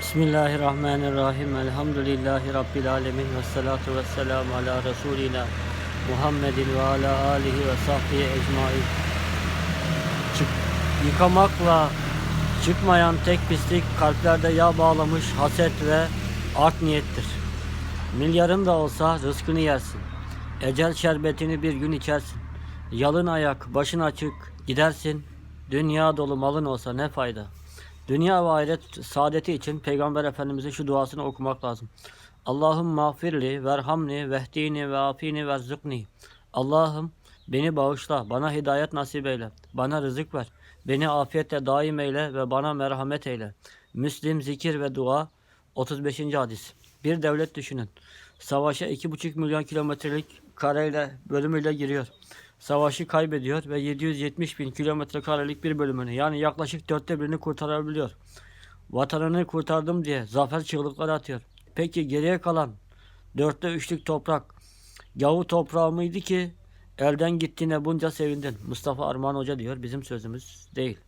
Bismillahirrahmanirrahim. Elhamdülillahi Rabbil alemin. Ve salatu ve selamu ala Resulina Muhammedin ve ala alihi ve sahbihi ecmain. Çık, yıkamakla çıkmayan tek pislik kalplerde yağ bağlamış haset ve art niyettir. Milyarın da olsa rızkını yersin. Ecel şerbetini bir gün içersin. Yalın ayak, başın açık gidersin. Dünya dolu malın olsa ne fayda? Dünya ve ahiret saadeti için Peygamber Efendimizin şu duasını okumak lazım. Allah'ım mağfirli, verhamni, vehdini ve afini verzukni. Allah'ım beni bağışla, bana hidayet nasip eyle, bana rızık ver, beni afiyetle daim eyle ve bana merhamet eyle. Müslim, zikir ve dua 35. hadis. Bir devlet düşünün. Savaşa 2,5 milyon kilometrelik kareyle bölümüyle giriyor. Savaşı kaybediyor ve 770 bin kilometre karelik bir bölümünü yani yaklaşık dörtte birini kurtarabiliyor. Vatanını kurtardım diye zafer çığlıkları atıyor. Peki geriye kalan dörtte üçlük toprak yavu toprağı mıydı ki elden gittiğine bunca sevindin. Mustafa Armağan Hoca diyor bizim sözümüz değil.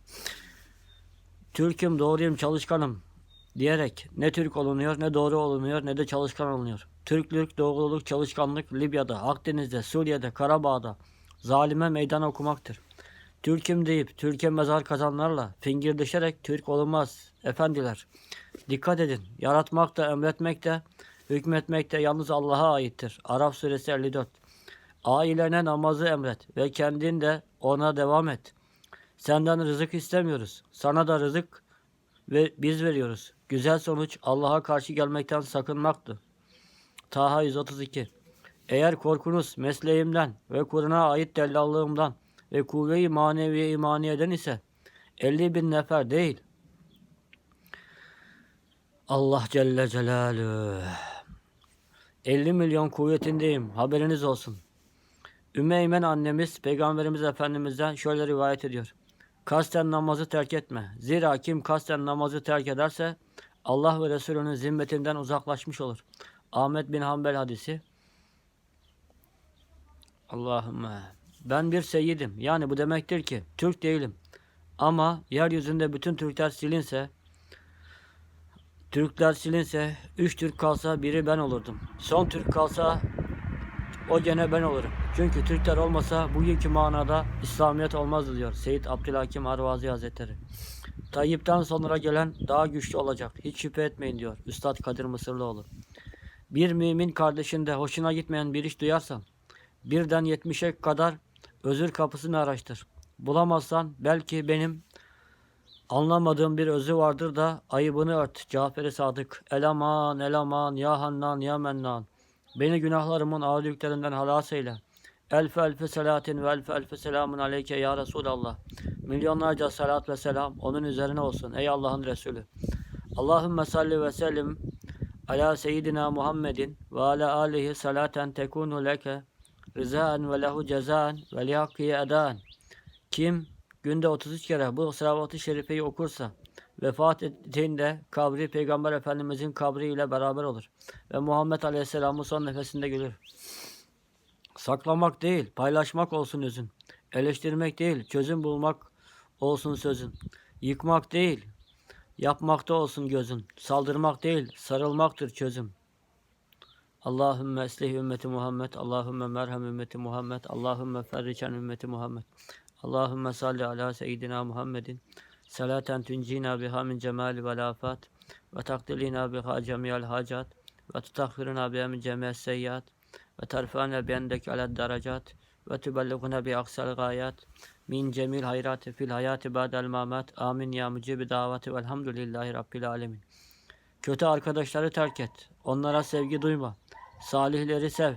Türk'üm doğruyum çalışkanım diyerek ne Türk olunuyor ne doğru olunuyor ne de çalışkan olunuyor. Türklük, doğruluk, çalışkanlık Libya'da, Akdeniz'de, Suriye'de, Karabağ'da zalime meydan okumaktır. Türk'üm deyip Türkiye mezar kazanlarla fingirdeşerek Türk olunmaz efendiler. Dikkat edin. Yaratmak da emretmek de hükmetmek de yalnız Allah'a aittir. Araf suresi 54. Ailene namazı emret ve kendin de ona devam et. Senden rızık istemiyoruz. Sana da rızık ve biz veriyoruz. Güzel sonuç Allah'a karşı gelmekten sakınmaktı. Taha 132 Eğer korkunuz mesleğimden ve Kur'an'a ait dellallığımdan ve kuvve-i maneviye imaniyeden ise 50 bin nefer değil. Allah Celle Celaluhu 50 milyon kuvvetindeyim. Haberiniz olsun. Ümeymen annemiz Peygamberimiz Efendimiz'den şöyle rivayet ediyor. Kasten namazı terk etme. Zira kim kasten namazı terk ederse Allah ve Resulünün zimmetinden uzaklaşmış olur. Ahmet bin Hanbel hadisi. Allahümme. Ben bir seyyidim. Yani bu demektir ki Türk değilim. Ama yeryüzünde bütün Türkler silinse Türkler silinse üç Türk kalsa biri ben olurdum. Son Türk kalsa o gene ben olurum. Çünkü Türkler olmasa bugünkü manada İslamiyet olmazdı diyor Seyyid Abdülhakim Arvazi Hazretleri. Tayyip'ten sonra gelen daha güçlü olacak. Hiç şüphe etmeyin diyor Üstad Kadir Mısırlıoğlu. Bir mümin kardeşinde hoşuna gitmeyen bir iş duyarsan birden yetmişe kadar özür kapısını araştır. Bulamazsan belki benim anlamadığım bir özü vardır da ayıbını ört. Cafer-i Sadık. Elaman, elaman, ya Hannan, ya Mennan. Beni günahlarımın ağır yüklerinden halas eyle. Elfe elfe selatin ve elfe elfe selamun aleyke ya Resulallah. Milyonlarca salat ve selam onun üzerine olsun ey Allah'ın Resulü. Allahümme salli ve sellim ala seyyidina Muhammedin ve ala alihi salaten tekunu leke rızaen ve lehu cezaen ve lihakkiye eden. Kim günde 33 kere bu salavat-ı şerifeyi okursa vefat ettiğinde kabri Peygamber Efendimizin kabri ile beraber olur. Ve Muhammed Aleyhisselam'ın son nefesinde görür. Saklamak değil, paylaşmak olsun özün. Eleştirmek değil, çözüm bulmak olsun sözün. Yıkmak değil, yapmakta olsun gözün. Saldırmak değil, sarılmaktır çözüm. Allahümme eslih ümmeti Muhammed, Allahümme merhem ümmeti Muhammed, Allahümme ferriçen ümmeti Muhammed. Allahümme salli ala seyyidina Muhammedin. Salaten tuncina biha min cemali vel afat ve takdilina biha cemiyal hacat ve tutahhirina biha min cemiyel seyyat ve terfana biyendek ala daracat ve tübelliguna bi aksal gayat min cemil hayrati fil hayati ba'del mamat amin ya mucibi davati velhamdülillahi rabbil alemin. Kötü arkadaşları terk et. Onlara sevgi duyma. Salihleri sev.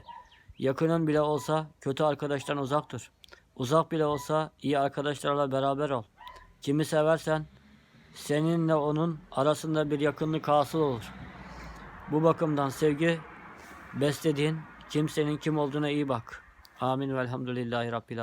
Yakının bile olsa kötü arkadaştan uzak dur. Uzak bile olsa iyi arkadaşlarla beraber ol. Kimi seversen seninle onun arasında bir yakınlık hasıl olur. Bu bakımdan sevgi beslediğin kimsenin kim olduğuna iyi bak. Amin velhamdülillahi rabbil alemin.